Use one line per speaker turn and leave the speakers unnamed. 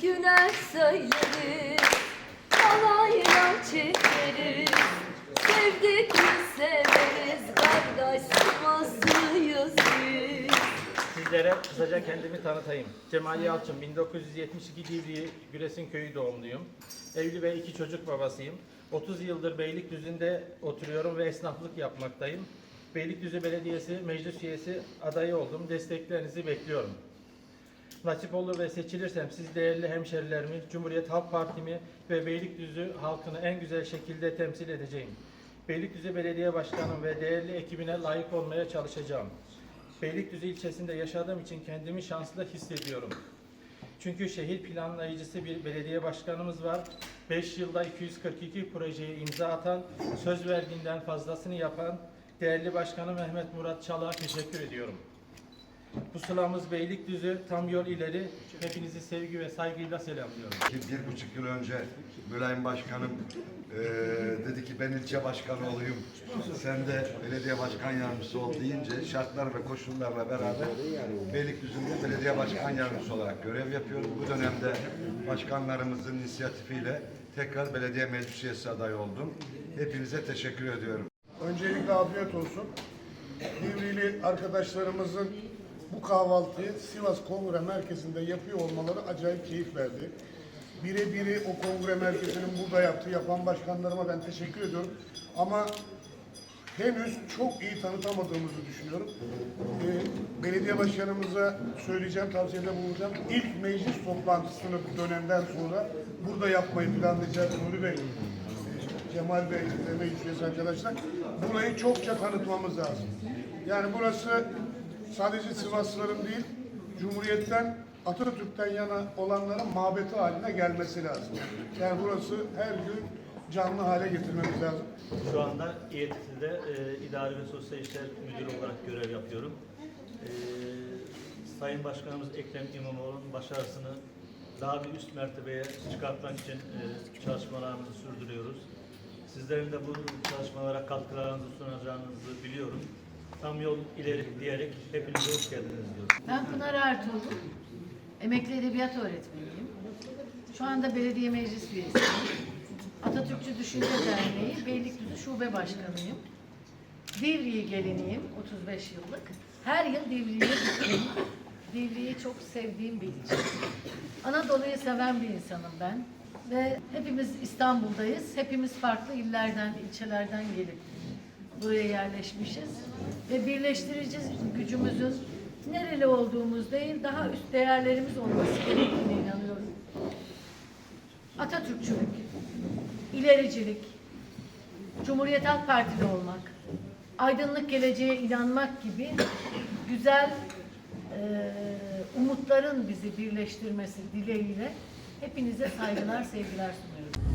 türküler söyleriz Halayla çekeriz Sevdik mi severiz Kardeş Sivaslıyız biz
Sizlere kısaca kendimi tanıtayım. Cemal Yalçın, 1972 Divriği Güresin Köyü doğumluyum. Evli ve iki çocuk babasıyım. 30 yıldır Beylikdüzü'nde oturuyorum ve esnaflık yapmaktayım. Beylikdüzü Belediyesi meclis üyesi adayı oldum. Desteklerinizi bekliyorum. Nasip olur ve seçilirsem siz değerli hemşerilerimi, Cumhuriyet Halk Partimi ve Beylikdüzü halkını en güzel şekilde temsil edeceğim. Beylikdüzü Belediye Başkanım ve değerli ekibine layık olmaya çalışacağım. Beylikdüzü ilçesinde yaşadığım için kendimi şanslı hissediyorum. Çünkü şehir planlayıcısı bir belediye başkanımız var. 5 yılda 242 projeye imza atan, söz verdiğinden fazlasını yapan değerli başkanı Mehmet Murat Çalak'a teşekkür ediyorum. Pusulamız Beylikdüzü tam yol ileri. Hepinizi sevgi ve saygıyla selamlıyorum.
Ki bir buçuk yıl önce Mülayim Başkanım eee, dedi ki ben ilçe başkanı olayım. Sen de belediye başkan yardımcısı ol deyince şartlar ve koşullarla beraber Beylikdüzü'nde belediye başkan yardımcısı olarak görev yapıyorum. Bu dönemde başkanlarımızın inisiyatifiyle tekrar belediye meclis üyesi adayı oldum. Hepinize teşekkür ediyorum.
Öncelikle afiyet olsun. Divrili arkadaşlarımızın bu kahvaltıyı Sivas Kongre Merkezi'nde yapıyor olmaları acayip keyif verdi. Birebiri o kongre merkezinin burada yaptığı yapan başkanlarıma ben teşekkür ediyorum. Ama henüz çok iyi tanıtamadığımızı düşünüyorum. Ee, belediye başkanımıza söyleyeceğim, tavsiyede bulunacağım. İlk meclis toplantısını bu dönemden sonra burada yapmayı planlayacağız Nuri Bey. Cemal Bey meclis arkadaşlar. Burayı çokça tanıtmamız lazım. Yani burası sadece Sivaslıların değil, Cumhuriyet'ten, Atatürk'ten yana olanların mabeti haline gelmesi lazım. Yani burası her gün canlı hale getirmemiz lazım.
Şu anda İETT'de e, İdari ve Sosyal İşler Müdürü olarak görev yapıyorum. E, Sayın Başkanımız Ekrem İmamoğlu'nun başarısını daha bir üst mertebeye çıkartmak için e, çalışmalarımızı sürdürüyoruz. Sizlerin de bu çalışmalara katkılarınızı sunacağınızı biliyorum. Tam yol ileri diyerek hepinize hoş geldiniz diyorum.
Ben Pınar Ertuğrul, emekli edebiyat öğretmeniyim. Şu anda belediye meclis üyesiyim. Atatürkçü Düşünce Derneği Beylikdüzü Şube Başkanıyım. Divriği geliniyim 35 yıllık. Her yıl Divriği'ye gittim. Divriği çok sevdiğim bir ilçe. Anadolu'yu seven bir insanım ben. Ve hepimiz İstanbul'dayız. Hepimiz farklı illerden, ilçelerden gelip buraya yerleşmişiz. Ve birleştirici gücümüzün nereli olduğumuz değil, daha üst değerlerimiz olması gerektiğine inanıyorum. Atatürkçülük, ilericilik, Cumhuriyet Halk Partili olmak, aydınlık geleceğe inanmak gibi güzel eee, umutların bizi birleştirmesi dileğiyle hepinize saygılar, sevgiler sunuyorum.